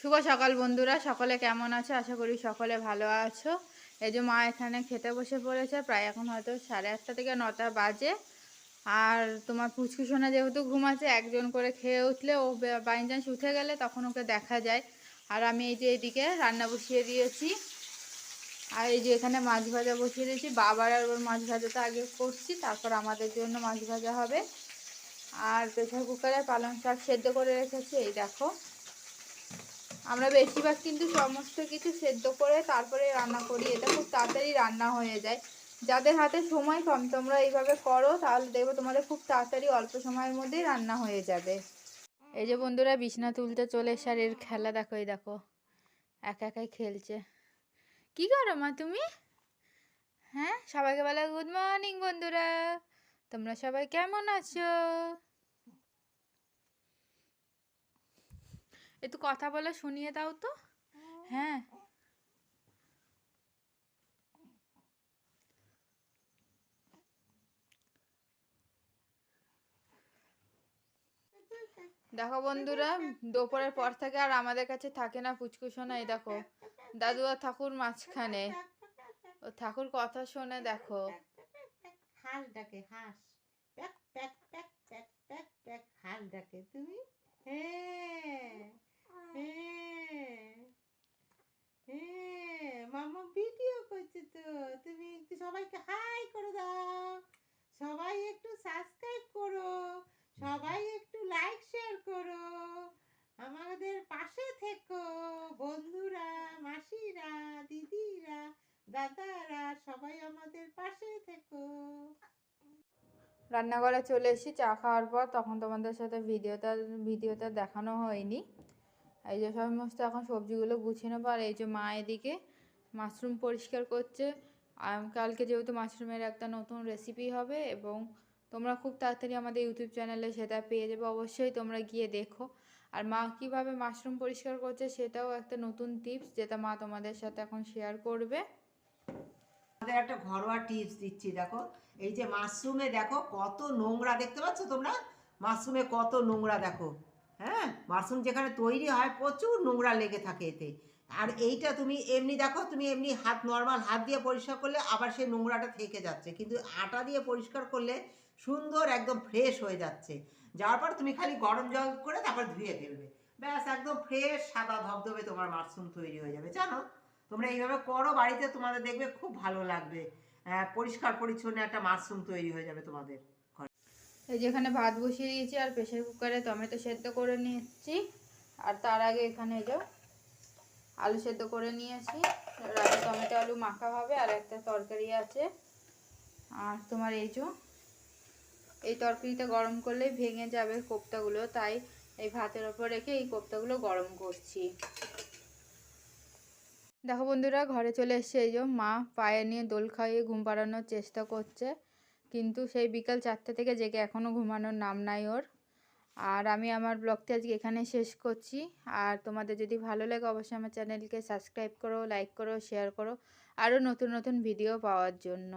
শুভ সকাল বন্ধুরা, সকলে কেমন আছো? আশা করি সকলে ভালো আছো। এই যে মা এখানে খেতে বসে পড়েছে, প্রায় এখন হয়তো সাড়ে আটটা থেকে নটা বাজে। আর তোমার পুচকু সোনা যেহেতু ঘুমাচ্ছে, একজন করে খেয়ে উঠলে ও বাইন চান্স উঠে গেলে তখন ওকে দেখা যায়। আর আমি এই যে এদিকে রান্না বসিয়ে দিয়েছি। আর এই যে এখানে মাছ ভাজা বসিয়ে দিয়েছি। বাবার আর ওর মাছ ভাজাটা আগে করছি, তারপর আমাদের জন্য মাছ ভাজা হবে। আর প্রেশার কুকারে পালং শাক সেদ্ধ করে রেখেছি, এই দেখো। আমরা বেশিরভাগ কিন্তু সমস্ত কিছু সেদ্ধ করে তারপরে রান্না করি। এটা খুব তাড়াতাড়ি রান্না হয়ে যায়। যাদের হাতে সময় কম, তোমরা এইভাবে করো, তাহলে দেখব তোমাদের খুব তাড়াতাড়ি অল্প সময়ের মধ্যেই রান্না হয়ে যাবে। এই যে বন্ধুরা, বিছনা তুলতে চলে এসে আর এর খেলা দেখো, এই দেখো। একা একাই খেলছে। কি করো মা তুমি? হ্যাঁ সবাইকে বলো, গুড মর্নিং বন্ধুরা। তোমরা সবাই কেমন আছো? একটু কথা বলে, শুনিয়ে দাও তো। হ্যাঁ। দেখো বন্ধুরা, দুপুরের পর থেকে আর আমাদের কাছে থাকে না পুচকুসোনা এই দেখো। দাদু আর ঠাকুর মাঝখানে। ও ঠাকুর কথা শোনে দেখো। হাঁস ডাকে হাঁস। প্যাক প্যাক প্যাক প্যাক প্যাক প্যাক ডাকে তুমি হ্যাঁ হ্যাঁ হ্যাঁ মামা ভিডিও করছে তো তুমি একটু সবাইকে হাই করে দাও। সবাই একটু সাবস্ক্রাইব করো। সবাই একটু লাইক শেয়ার করো। আমাদের পাশে থেকো বন্ধুরা, মাসিরা, দিদিরা, দাদারা, সবাই আমাদের পাশে থেকো। রান্নাঘরে চলে এসেছি, চা খাওয়ার পর তখন তোমাদের সাথে ভিডিওটা ভিডিওটা দেখানো হয়নি। এই যে সমস্ত এখন সবজিগুলো গুছিয়ে নেব, আর এই যে মা এদিকে মাশরুম পরিষ্কার করছে। কালকে যেহেতু মাশরুমের একটা নতুন রেসিপি হবে এবং তোমরা খুব তাড়াতাড়ি আমাদের ইউটিউব চ্যানেলে সেটা পেয়ে যাবে, অবশ্যই তোমরা গিয়ে দেখো। আর মা কীভাবে মাশরুম পরিষ্কার করছে সেটাও একটা নতুন টিপস যেটা মা তোমাদের সাথে এখন শেয়ার করবে। আমাদের একটা ঘরোয়া টিপস দিচ্ছি, দেখো। এই যে মাশরুমে দেখো কত নোংরা, দেখতে পাচ্ছ তোমরা? মাশরুমে কত নোংরা, দেখো। হ্যাঁ? মাশরুম যেখানে তৈরি হয় প্রচুর নোংরা লেগে থাকে এতে। আর এইটা তুমি এমনি দেখো তুমি এমনি হাত নর্মাল হাত দিয়ে পরিষ্কার করলে আবার সেই নোংরাটা থেকে যাচ্ছে। কিন্তু আটা দিয়ে পরিষ্কার করলে সুন্দর একদম ফ্রেশ হয়ে যাচ্ছে। যাওয়ার পর তুমি খালি গরম জল করে তারপর ধুয়ে ফেলবে। ব্যাস একদম ফ্রেশ সাদা ধবধবে তোমার মাশরুম তৈরি হয়ে যাবে। জানো? তোমরা এইভাবে করো বাড়িতে তোমাদের দেখবে খুব ভালো লাগবে। আহ, পরিষ্কার পরিচ্ছন্ন একটা মাশরুম তৈরি হয়ে যাবে তোমাদের এই যেখানে ভাত বসিয়ে দিয়েছি আর প্রেশার কুকারে টমেটো সেদ্ধ করে নিয়েছি আর তার আগে এখানে এই যে আলু সেদ্ধ করে নিয়েছি। রাতে টমেটো আলু মাখা হবে, আর একটা তরকারি আছে। আর তোমার এই যে, এই তরকারিটা গরম করলেই ভেঙে যাবে কোপ্তাগুলো, তাই এই ভাতের ওপর রেখে এই কোপ্তাগুলো গরম করছি। দেখো বন্ধুরা, ঘরে চলে এসছে এই যে মা, পায়ে নিয়ে দোল খাইয়ে ঘুম পাড়ানোর চেষ্টা করছে। কিন্তু সেই বিকাল চারটে থেকে জেগে এখনও ঘুমানোর নাম নাই ওর। আর আমি আমার ব্লগটি আজকে এখানে শেষ করছি। আর তোমাদের যদি ভালো লাগে অবশ্যই আমার চ্যানেলকে সাবস্ক্রাইব করো লাইক করো শেয়ার করো। আরও নতুন নতুন ভিডিও পাওয়ার জন্য।